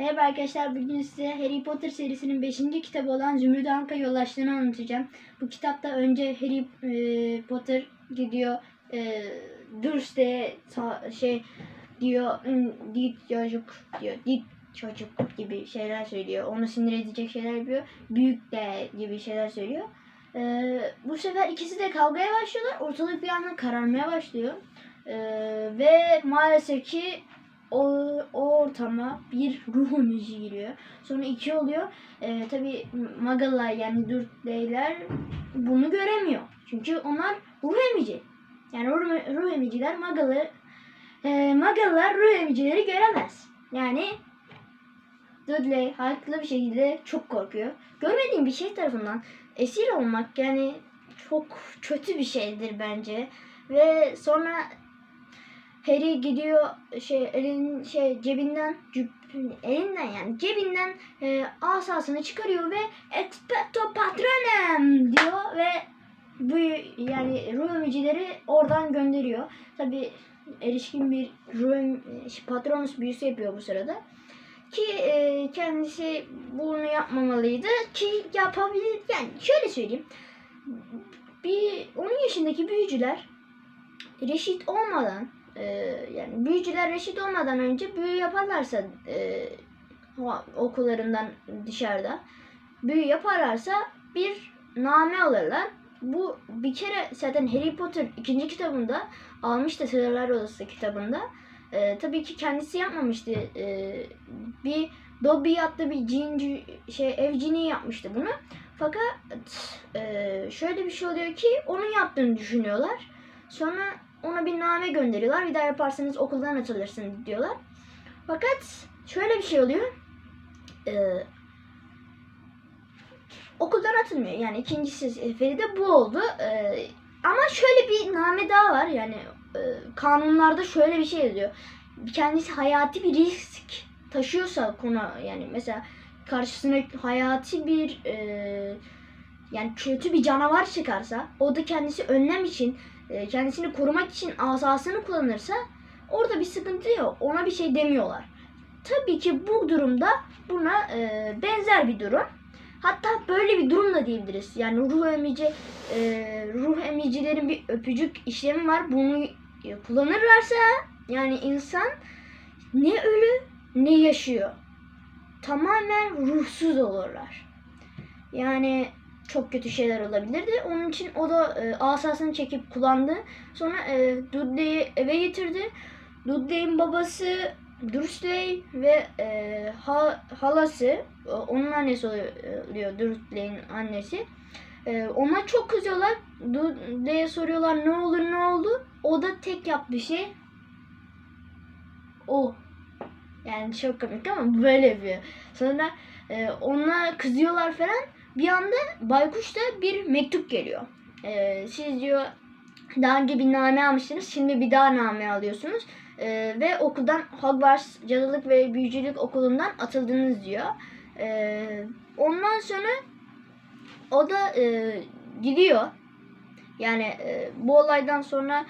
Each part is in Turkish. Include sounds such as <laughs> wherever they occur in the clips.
Merhaba arkadaşlar bugün size Harry Potter serisinin 5. kitabı olan Zümrüt Anka Yoldaşlığını anlatacağım. Bu kitapta önce Harry e, Potter gidiyor e, Dursley'e şey diyor "Hmm, dit çocuk diyor dit çocuk gibi şeyler söylüyor. Onu sinir edecek şeyler yapıyor. Büyük de gibi şeyler söylüyor. E, bu sefer ikisi de kavgaya başlıyorlar. Ortalık bir anda kararmaya başlıyor. E, ve maalesef ki o, o ortama bir ruh müziği giriyor. Sonra iki oluyor. Ee, Tabi Magalar yani Dürtleyler bunu göremiyor. Çünkü onlar ruh emici. Yani ruh, ruh emiciler Magalı e, Magalılar ruh emicileri göremez. Yani Dudley haklı bir şekilde çok korkuyor. Görmediğim bir şey tarafından esir olmak yani çok kötü bir şeydir bence. Ve sonra Harry gidiyor şey elin şey cebinden cüp, elinden yani cebinden e, asasını çıkarıyor ve expecto patronum diyor ve bu yani ruh emicileri oradan gönderiyor. Tabi erişkin bir ruh em- patronus büyüsü yapıyor bu sırada. Ki e, kendisi bunu yapmamalıydı ki yapabilir yani şöyle söyleyeyim. Bir 10 yaşındaki büyücüler reşit olmadan e, yani büyücüler reşit olmadan önce büyü yaparlarsa e, okullarından dışarıda büyü yaparlarsa bir name alırlar. Bu bir kere zaten Harry Potter ikinci kitabında almıştı Sırlar Odası kitabında. E, tabii ki kendisi yapmamıştı. E, bir Dobby adlı bir cinci şey ev cini yapmıştı bunu. Fakat e, şöyle bir şey oluyor ki onun yaptığını düşünüyorlar. Sonra ona bir name gönderiyorlar. Bir daha yaparsanız okuldan atılırsın diyorlar. Fakat şöyle bir şey oluyor. Ee, okuldan atılmıyor. Yani ikinci seferi de bu oldu. Ee, ama şöyle bir name daha var. Yani e, kanunlarda şöyle bir şey yazıyor. Kendisi hayati bir risk taşıyorsa konu yani mesela karşısına hayati bir e, yani kötü bir canavar çıkarsa o da kendisi önlem için e, kendisini korumak için asasını kullanırsa orada bir sıkıntı yok. Ona bir şey demiyorlar. Tabii ki bu durumda buna e, benzer bir durum. Hatta böyle bir durum da diyebiliriz. Yani ruh emici e, ruh emicilerin bir öpücük işlemi var. Bunu e, kullanırlarsa yani insan ne ölü ne yaşıyor. Tamamen ruhsuz olurlar. Yani çok kötü şeyler olabilirdi. Onun için o da e, asasını çekip kullandı. Sonra e, Dudley'i eve getirdi. Dudley'in babası Dursley ve e, ha, halası, e, onun annesi oluyor, oluyor Dursley'in annesi. E, ona çok kızıyorlar. Dudley'e soruyorlar ne olur ne oldu. O da tek yaptığı şey o. Yani çok komik ama böyle yapıyor. Sonra e, ona kızıyorlar falan. Bir anda Baykuş'ta bir mektup geliyor. Ee, siz diyor daha önce bir name almıştınız. Şimdi bir daha name alıyorsunuz. Ee, ve okuldan Hogwarts Cadılık ve Büyücülük Okulu'ndan atıldınız diyor. Ee, ondan sonra o da e, gidiyor. Yani e, bu olaydan sonra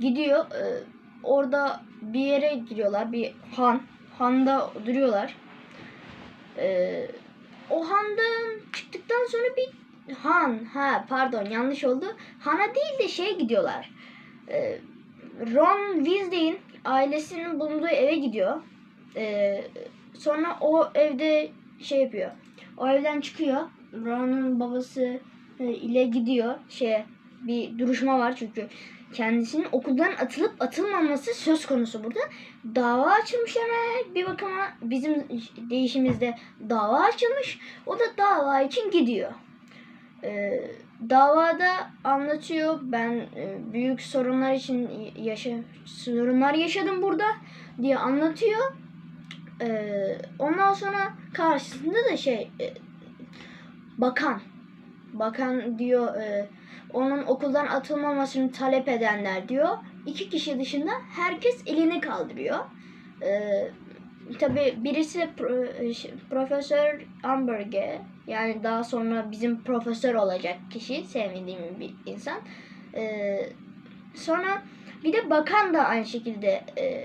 gidiyor. E, orada bir yere giriyorlar. Bir han. Handa duruyorlar. Eee o handan çıktıktan sonra bir han ha pardon yanlış oldu. Hana değil de şeye gidiyorlar. Ee, Ron Weasley'in ailesinin bulunduğu eve gidiyor. Ee, sonra o evde şey yapıyor. O evden çıkıyor. Ron'un babası e, ile gidiyor. Şey bir duruşma var çünkü kendisinin okuldan atılıp atılmaması söz konusu burada. Dava açılmış hemen bir bakıma bizim değişimizde dava açılmış. O da dava için gidiyor. Ee, davada anlatıyor. Ben e, büyük sorunlar için yaşa sorunlar yaşadım burada diye anlatıyor. Ee, ondan sonra karşısında da şey e, bakan bakan diyor e, onun okuldan atılmamasını talep edenler diyor. İki kişi dışında herkes elini kaldırıyor. Ee, tabii birisi pro- şey, Profesör Amberge yani daha sonra bizim profesör olacak kişi sevmediğim bir insan. Ee, sonra bir de bakan da aynı şekilde e,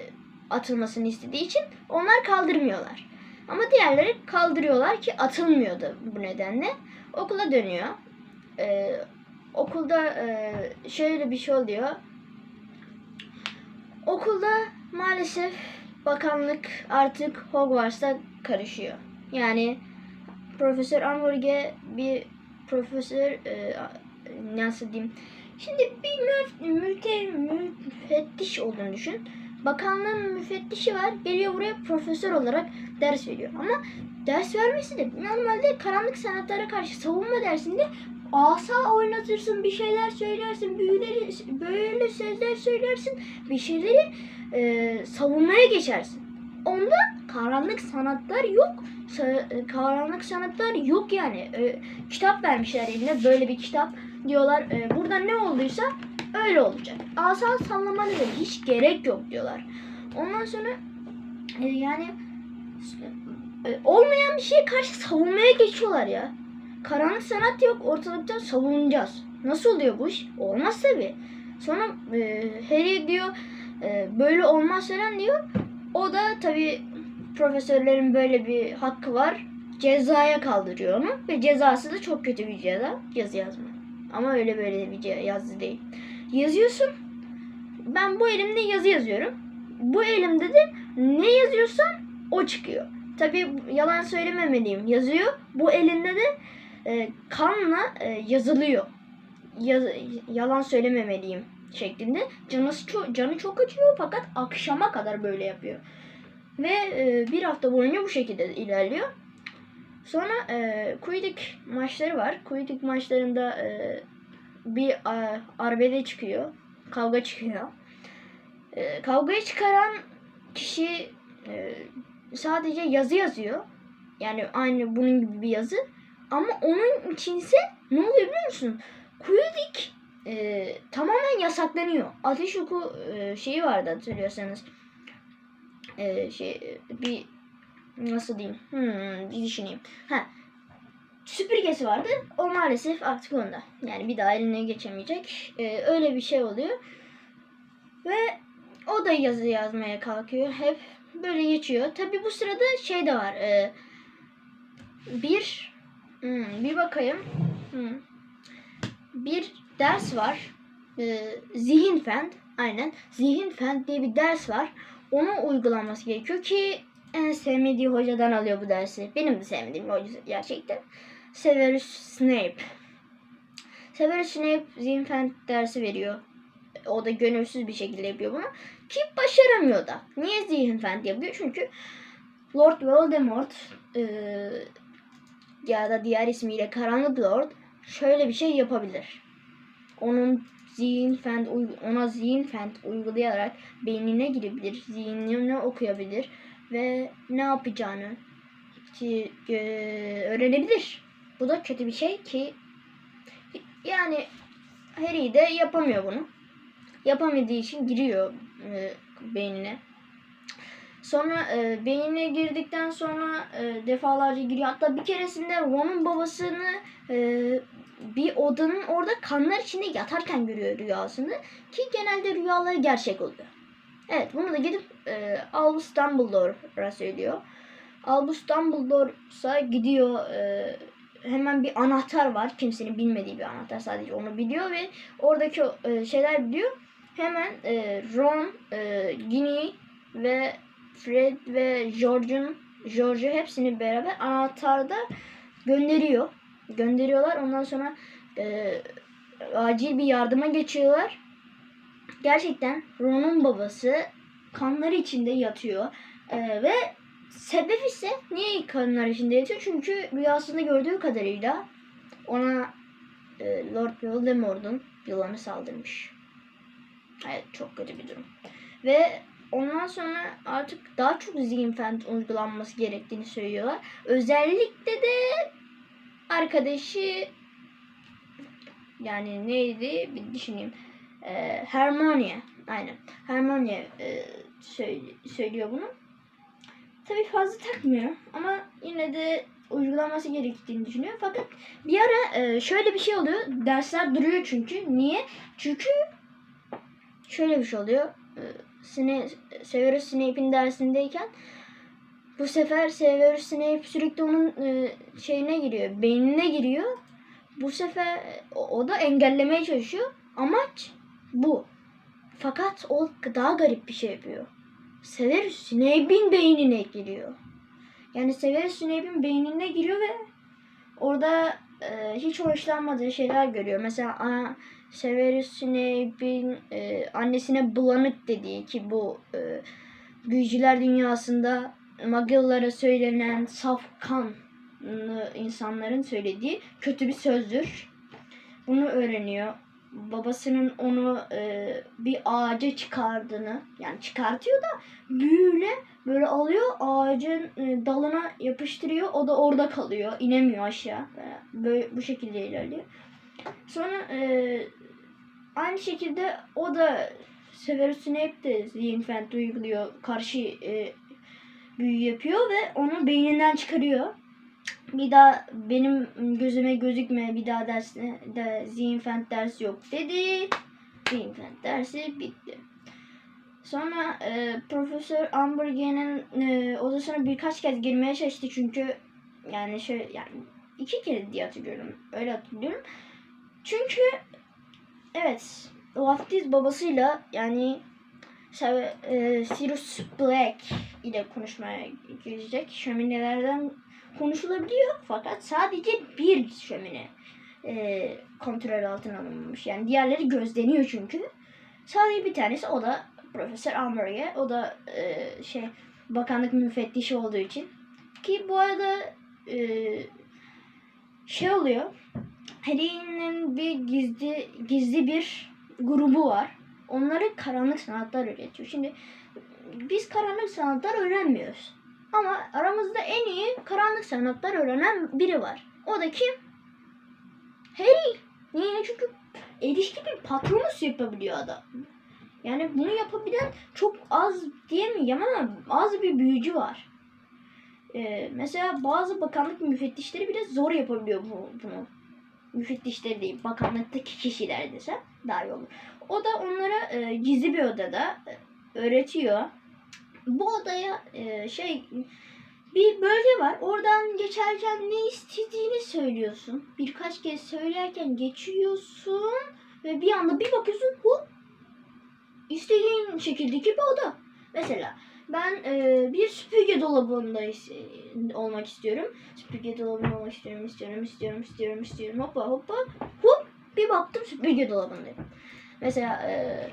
atılmasını istediği için onlar kaldırmıyorlar. Ama diğerleri kaldırıyorlar ki atılmıyordu bu nedenle. Okula dönüyor. Ee, okulda e, şöyle bir şey oluyor. Okulda maalesef bakanlık artık Hogwarts'a karışıyor. Yani Profesör Amorge bir profesör e, nasıl diyeyim Şimdi bir müf, müte, müfettiş olduğunu düşün. Bakanlığın müfettişi var. Geliyor buraya profesör olarak ders veriyor. Ama ders vermesi de normalde karanlık sanatlara karşı savunma dersinde asa oynatırsın, bir şeyler söylersin, büyüleri, böyle sözler söylersin, bir şeyleri e, savunmaya geçersin. Onda karanlık sanatlar yok. Sa- karanlık sanatlar yok yani. E, kitap vermişler eline böyle bir kitap diyorlar e, burada ne olduysa öyle olacak. Asa sallamana hiç gerek yok diyorlar. Ondan sonra e, yani e, olmayan bir şeye karşı savunmaya geçiyorlar ya. Karanlık sanat yok ortalıkta savunacağız. Nasıl oluyor bu iş? Olmaz tabi. Sonra e, Harry diyor e, böyle olmaz falan diyor. O da tabi profesörlerin böyle bir hakkı var. Cezaya kaldırıyor onu. Ve cezası da çok kötü bir ceza. Yazı yazma. Ama öyle böyle bir yazı değil. Yazıyorsun. Ben bu elimde yazı yazıyorum. Bu elimde de ne yazıyorsan o çıkıyor. Tabi yalan söylememeliyim. Yazıyor. Bu elinde de e, kanla e, yazılıyor. Yaz, yalan söylememeliyim şeklinde. Çok, canı çok acıyor fakat akşama kadar böyle yapıyor. Ve e, bir hafta boyunca bu şekilde ilerliyor. Sonra e, Quidditch maçları var. Quidditch maçlarında e, bir e, arbede çıkıyor. Kavga çıkıyor. E, kavgayı çıkaran kişi e, sadece yazı yazıyor. Yani aynı bunun gibi bir yazı. Ama onun içinse ne oluyor biliyor musun? Quidditch e, tamamen yasaklanıyor. Ateş oku e, şeyi vardı hatırlıyorsanız. E, şey bir nasıl diyeyim? Hmm, bir düşüneyim. Ha. Süpürgesi vardı. O maalesef artık onda. Yani bir daha eline geçemeyecek. Ee, öyle bir şey oluyor. Ve o da yazı yazmaya kalkıyor. Hep böyle geçiyor. Tabi bu sırada şey de var. Ee, bir hmm, bir bakayım. Hmm. Bir ders var. Ee, zihin fen. Aynen. Zihin fen diye bir ders var. Onu uygulanması gerekiyor ki en sevmediği hocadan alıyor bu dersi. Benim de sevmediğim hoca gerçekten. Severus Snape. Severus Snape zihin fen dersi veriyor. O da gönülsüz bir şekilde yapıyor bunu. Ki başaramıyor da. Niye zihin fen yapıyor? Çünkü Lord Voldemort e, ya da diğer ismiyle Karanlık Lord şöyle bir şey yapabilir. Onun zihin fen ona zihin fen uygulayarak beynine girebilir, zihnini okuyabilir ve ne yapacağını ki, e, öğrenebilir. Bu da kötü bir şey ki yani Harry de yapamıyor bunu. Yapamadığı için giriyor e, beynine. Sonra e, beynine girdikten sonra e, defalarca giriyor. Hatta bir keresinde Ron'un babasını e, bir odanın orada kanlar içinde yatarken görüyor rüyasını. Ki genelde rüyaları gerçek oluyor. Evet bunu da gidip e, Albus Dumbledore'a söylüyor. Albus Dumbledore'sa gidiyor e, hemen bir anahtar var. Kimsenin bilmediği bir anahtar sadece onu biliyor ve oradaki e, şeyler biliyor. Hemen e, Ron, e, Ginny ve Fred ve George'un George'u hepsini beraber anahtarda gönderiyor. Gönderiyorlar. Ondan sonra e, acil bir yardıma geçiyorlar. Gerçekten Ron'un babası kanları içinde yatıyor. E, ve sebep ise niye kanlar içinde yatıyor? Çünkü rüyasında gördüğü kadarıyla ona e, Lord Voldemort'un yılanı saldırmış. Evet çok kötü bir durum. Ve ondan sonra artık daha çok zihin fen uygulanması gerektiğini söylüyorlar. Özellikle de arkadaşı yani neydi bir düşüneyim. Ee, Hermione. Aynen. Hermione e, söyle- söylüyor bunu. Tabii fazla takmıyor ama yine de uygulanması gerektiğini düşünüyor. Fakat bir ara e, şöyle bir şey oluyor. Dersler duruyor çünkü. Niye? Çünkü şöyle bir şey oluyor. E, Sine, Severus Snape'in dersindeyken Bu sefer Severus Snape sürekli onun e, şeyine giriyor, beynine giriyor. Bu sefer o, o da engellemeye çalışıyor. Amaç bu. Fakat o daha garip bir şey yapıyor. Severus Snape'in beynine giriyor. Yani Severus Snape'in beynine giriyor ve orada e, hiç hoşlanmadığı şeyler görüyor. Mesela a, Severus Snape'in e, annesine bulanık dediği ki bu e, büyücüler dünyasında Muggle'lara söylenen saf kanlı insanların söylediği kötü bir sözdür. Bunu öğreniyor. Babasının onu e, bir ağaca çıkardığını yani çıkartıyor da büyüyle böyle alıyor ağacın e, dalına yapıştırıyor. O da orada kalıyor. inemiyor aşağı. Böyle bu şekilde ilerliyor. Sonra e, aynı şekilde o da Severus Snape de Zinfand'i uyguluyor. Karşı e, büyü yapıyor ve onu beyninden çıkarıyor. Bir daha benim gözüme gözükme bir daha dersi de Zinfand dersi yok dedi. Zinfand dersi bitti. Sonra e, Profesör Ambergen'in e, odasına birkaç kez girmeye çalıştı çünkü yani şöyle yani iki kere diye hatırlıyorum. Öyle hatırlıyorum. Çünkü evet vaftiz babasıyla yani e, Sirius Black ile konuşmaya girecek. Şöminelerden konuşulabiliyor fakat sadece bir şömine e, kontrol altına alınmış. Yani diğerleri gözleniyor çünkü. Sadece bir tanesi o da Profesör Amberge. O da e, şey bakanlık müfettişi olduğu için. Ki bu arada e, şey oluyor. Harry'nin bir gizli gizli bir grubu var. Onları karanlık sanatlar öğretiyor. Şimdi biz karanlık sanatlar öğrenmiyoruz. Ama aramızda en iyi karanlık sanatlar öğrenen biri var. O da kim? Harry. Niye? Çünkü erişki bir patronus yapabiliyor adam. Yani bunu yapabilen çok az diyemeyeceğim ama az bir büyücü var. Ee, mesela bazı bakanlık müfettişleri bile zor yapabiliyor bu, bunu. Müfettişleri değil, bakanlıktaki kişiler desem daha iyi olur. O da onlara e, gizli bir odada e, öğretiyor. Bu odaya e, şey bir bölge var. Oradan geçerken ne istediğini söylüyorsun. Birkaç kez söylerken geçiyorsun ve bir anda bir bakıyorsun hop istediğin şekildeki bir oda. Mesela ben e, bir süpürge dolabında olmak istiyorum. Süpürge dolabında olmak istiyorum, istiyorum, istiyorum, istiyorum, istiyorum. Hoppa hoppa hop bir baktım süpürge dolabındayım. Mesela e,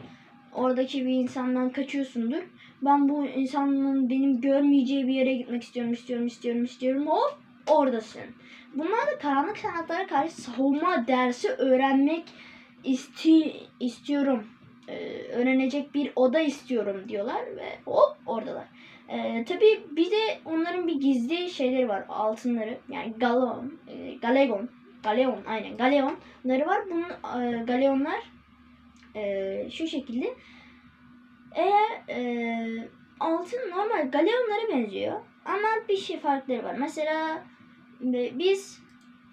oradaki bir insandan kaçıyorsundur. Ben bu insanın benim görmeyeceği bir yere gitmek istiyorum, istiyorum, istiyorum, istiyorum. Hop oradasın. Bunlar da karanlık sanatlara karşı savunma dersi öğrenmek isti istiyorum. Ee, öğrenecek bir oda istiyorum diyorlar ve hop oradalar. Ee, tabii bir de onların bir gizli şeyleri var. Altınları yani galon, e, galeon, galeon aynen galeonları var. Bunun e, galeonlar e, şu şekilde eğer e, altın normal galeonlara benziyor ama bir şey farkları var. Mesela e, biz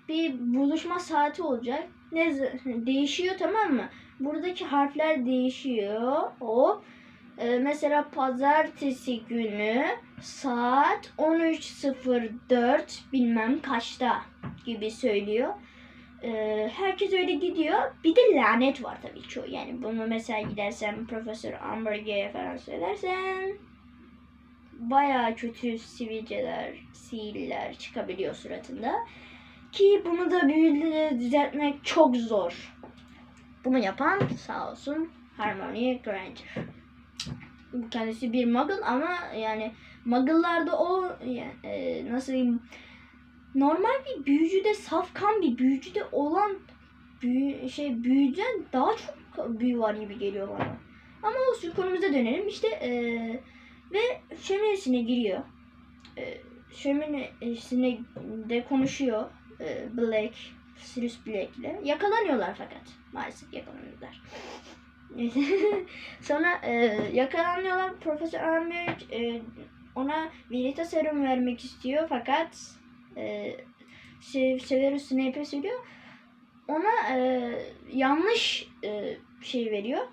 bir buluşma saati olacak. Ne <laughs> değişiyor tamam mı? Buradaki harfler değişiyor. O ee, mesela pazartesi günü saat 13.04 bilmem kaçta gibi söylüyor. Ee, herkes öyle gidiyor. Bir de lanet var tabii çoğu. Yani bunu mesela gidersen Profesör Amberge'ye falan söylersen baya kötü sivilceler, sihirler çıkabiliyor suratında. Ki bunu da büyüyle düzeltmek çok zor. Bunu yapan sağ olsun Harmony Granger. Kendisi bir muggle ama yani muggle'larda o yani, e, nasıl diyeyim normal bir büyücüde safkan bir büyücüde olan büyü, şey büyüden daha çok büyü var gibi geliyor bana. Ama olsun konumuza dönelim. İşte e, ve şöminesine giriyor. E, şöminesine de konuşuyor e, Black, Sirius Black ile. Yakalanıyorlar fakat. Maalesef yakalanıyorlar. <laughs> Sonra e, yakalanıyorlar. Profesör Amber e, ona Verita serum vermek istiyor fakat e, Severus Snape'e söylüyor. Ona e, yanlış e, şey veriyor.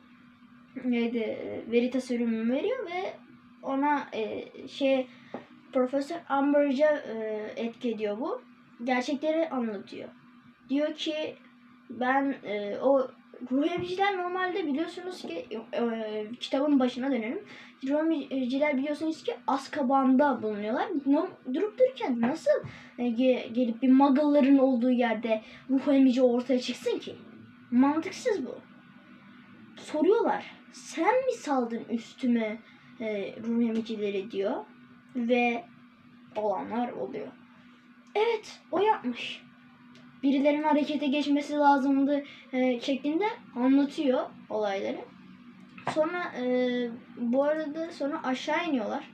Neydi? Verita serumu veriyor ve ona e, şey Profesör Umbridge'e e, etki ediyor bu. Gerçekleri anlatıyor. Diyor ki ben e, o ruh emiciler normalde biliyorsunuz ki e, kitabın başına dönelim. Ruh emiciler biliyorsunuz ki Azkaban'da bulunuyorlar. No, durup dururken nasıl e, ge- gelip bir muggle'ların olduğu yerde ruh ortaya çıksın ki? Mantıksız bu. Soruyorlar. Sen mi saldın üstüme e, ruh diyor. Ve olanlar oluyor. Evet o yapmış. Birilerinin harekete geçmesi lazımdı e, şeklinde anlatıyor olayları. Sonra e, bu arada sonra aşağı iniyorlar.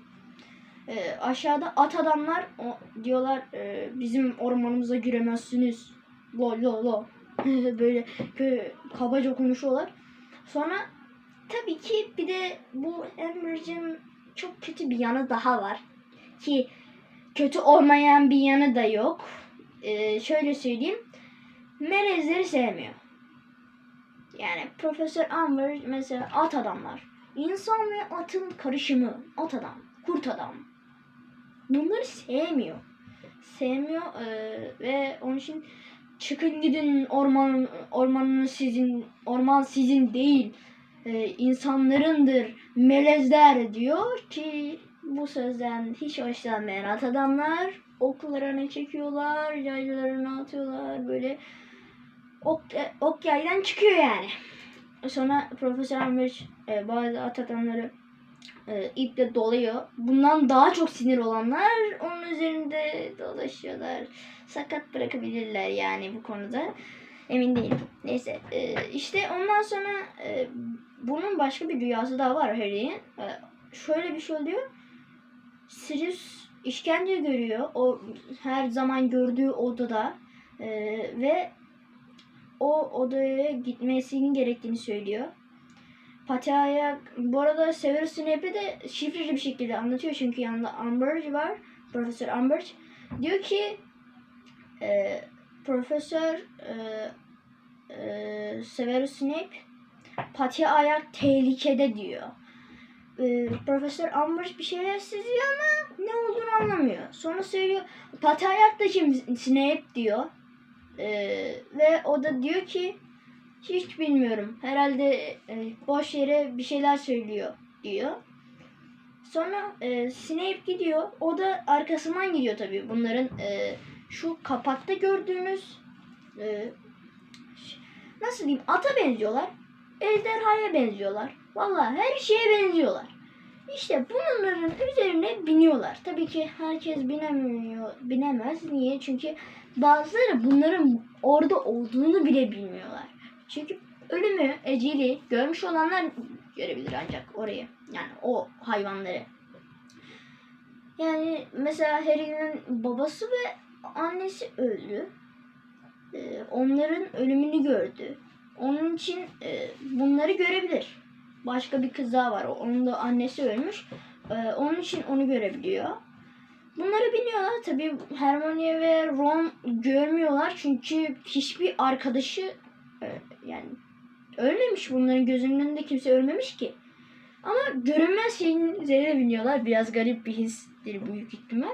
E, aşağıda at adamlar o, diyorlar e, bizim ormanımıza giremezsiniz. Lo lo lo. <laughs> Böyle kö, kabaca konuşuyorlar. Sonra tabii ki bir de bu Amber'cim çok kötü bir yanı daha var. Ki kötü olmayan bir yanı da yok. Ee, şöyle söyleyeyim. Melezleri sevmiyor. Yani Profesör Amber mesela at adamlar. İnsan ve atın karışımı. At adam, kurt adam. Bunları sevmiyor. Sevmiyor ee, ve onun için çıkın gidin orman ormanın sizin orman sizin değil e, insanlarındır melezler diyor ki bu sözden hiç hoşlanmayan at adamlar oklarını çekiyorlar yaylarını atıyorlar böyle ok, e, ok yaydan çıkıyor yani. Sonra Profesör Amber e, bazı at adamları e, iple doluyor. Bundan daha çok sinir olanlar onun üzerinde dolaşıyorlar. Sakat bırakabilirler yani bu konuda. Emin değilim. Neyse e, işte ondan sonra e, bunun başka bir rüyası daha var Harry'in. E, şöyle bir şey oluyor. Sirius işkence görüyor. O her zaman gördüğü odada E, ve o odaya gitmesinin gerektiğini söylüyor. Pataya bu arada Severus Snape'e de şifreli bir şekilde anlatıyor çünkü yanında Umbridge var. Profesör Umbridge. Diyor ki e, Profesör e, e, Severus Snape Pati ayak tehlikede diyor. E, Profesör Umbridge bir şeyler seziyor ama ne olduğunu anlamıyor. Sonra söylüyor Pati ayak da kim Snape diyor. E, ve o da diyor ki hiç bilmiyorum. Herhalde e, boş yere bir şeyler söylüyor diyor. Sonra e, Snape gidiyor. O da arkasından gidiyor tabii. Bunların e, şu kapakta gördüğünüz e, nasıl diyeyim ata benziyorlar. Ejderhaya benziyorlar. Vallahi her şeye benziyorlar. İşte bunların üzerine biniyorlar. Tabii ki herkes binemiyor, binemez. Niye? Çünkü bazıları bunların orada olduğunu bile bilmiyorlar. Çünkü ölümü, eceli görmüş olanlar görebilir ancak orayı. Yani o hayvanları. Yani mesela Harry'nin babası ve annesi öldü. Ee, onların ölümünü gördü. Onun için e, bunları görebilir. Başka bir kız daha var. Onun da annesi ölmüş. Ee, onun için onu görebiliyor. Bunları biliyorlar. Tabii Hermione ve Ron görmüyorlar. Çünkü hiçbir arkadaşı e, yani ölmemiş. Bunların gözünün önünde kimse ölmemiş ki. Ama görünmez şeyin üzerine biniyorlar. Biraz garip bir histir büyük ihtimal.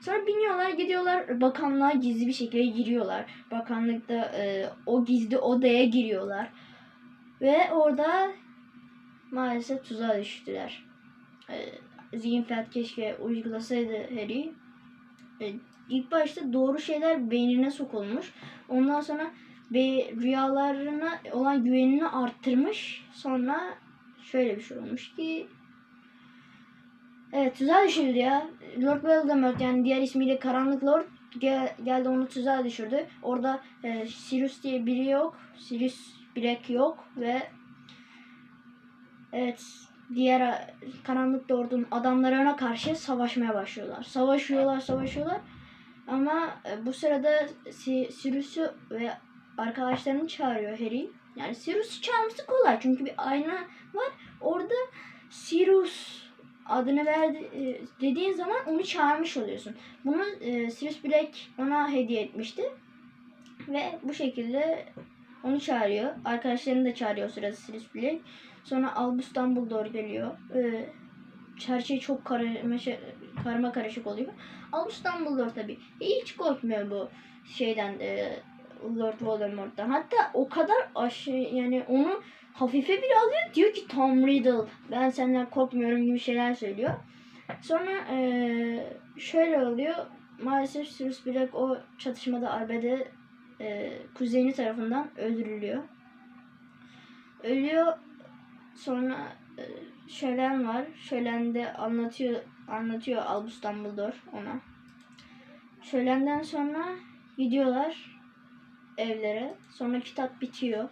Sonra biniyorlar gidiyorlar bakanlığa gizli bir şekilde giriyorlar. Bakanlıkta e, o gizli odaya giriyorlar. Ve orada maalesef tuzağa düştüler. E, Zihinfeld keşke uygulasaydı Harry. E, ilk başta doğru şeyler beynine sokulmuş. Ondan sonra ve rüyalarına olan güvenini arttırmış. Sonra şöyle bir şey olmuş ki Evet tuzağa düşürdü ya. Lord Voldemort yani diğer ismiyle Karanlık Lord gel, geldi onu tuzağa düşürdü. Orada e, Sirius diye biri yok. Sirius Black yok ve evet diğer Karanlık Lord'un adamlarına karşı savaşmaya başlıyorlar. Savaşıyorlar, savaşıyorlar. Ama e, bu sırada si, Sirius'u ve arkadaşlarını çağırıyor Harry. Yani Sirius'u çağırması kolay çünkü bir ayna var. Orada Sirius adını verdi e, dediğin zaman onu çağırmış oluyorsun. Bunu e, Sirius Black ona hediye etmişti. Ve bu şekilde onu çağırıyor. Arkadaşlarını da çağırıyor o sırada Sirius Black. Sonra Albus Dumbledore geliyor. E, her şey çok karmaşa, karma karışık oluyor. Albus Dumbledore tabi hiç korkmuyor bu şeyden e, Lord Voldemort'tan. Hatta o kadar aşırı yani onu hafife bile alıyor. Diyor ki Tom Riddle ben senden korkmuyorum gibi şeyler söylüyor. Sonra e, şöyle oluyor. Maalesef Sirius Black o çatışmada arbede e, kuzeni tarafından öldürülüyor. Ölüyor. Sonra e, Şölen var. Şölen de anlatıyor anlatıyor Albus Dumbledore ona. Şölenden sonra gidiyorlar evlere. Sonra kitap bitiyor.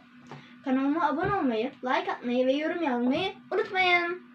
Kanalıma abone olmayı, like atmayı ve yorum yazmayı unutmayın.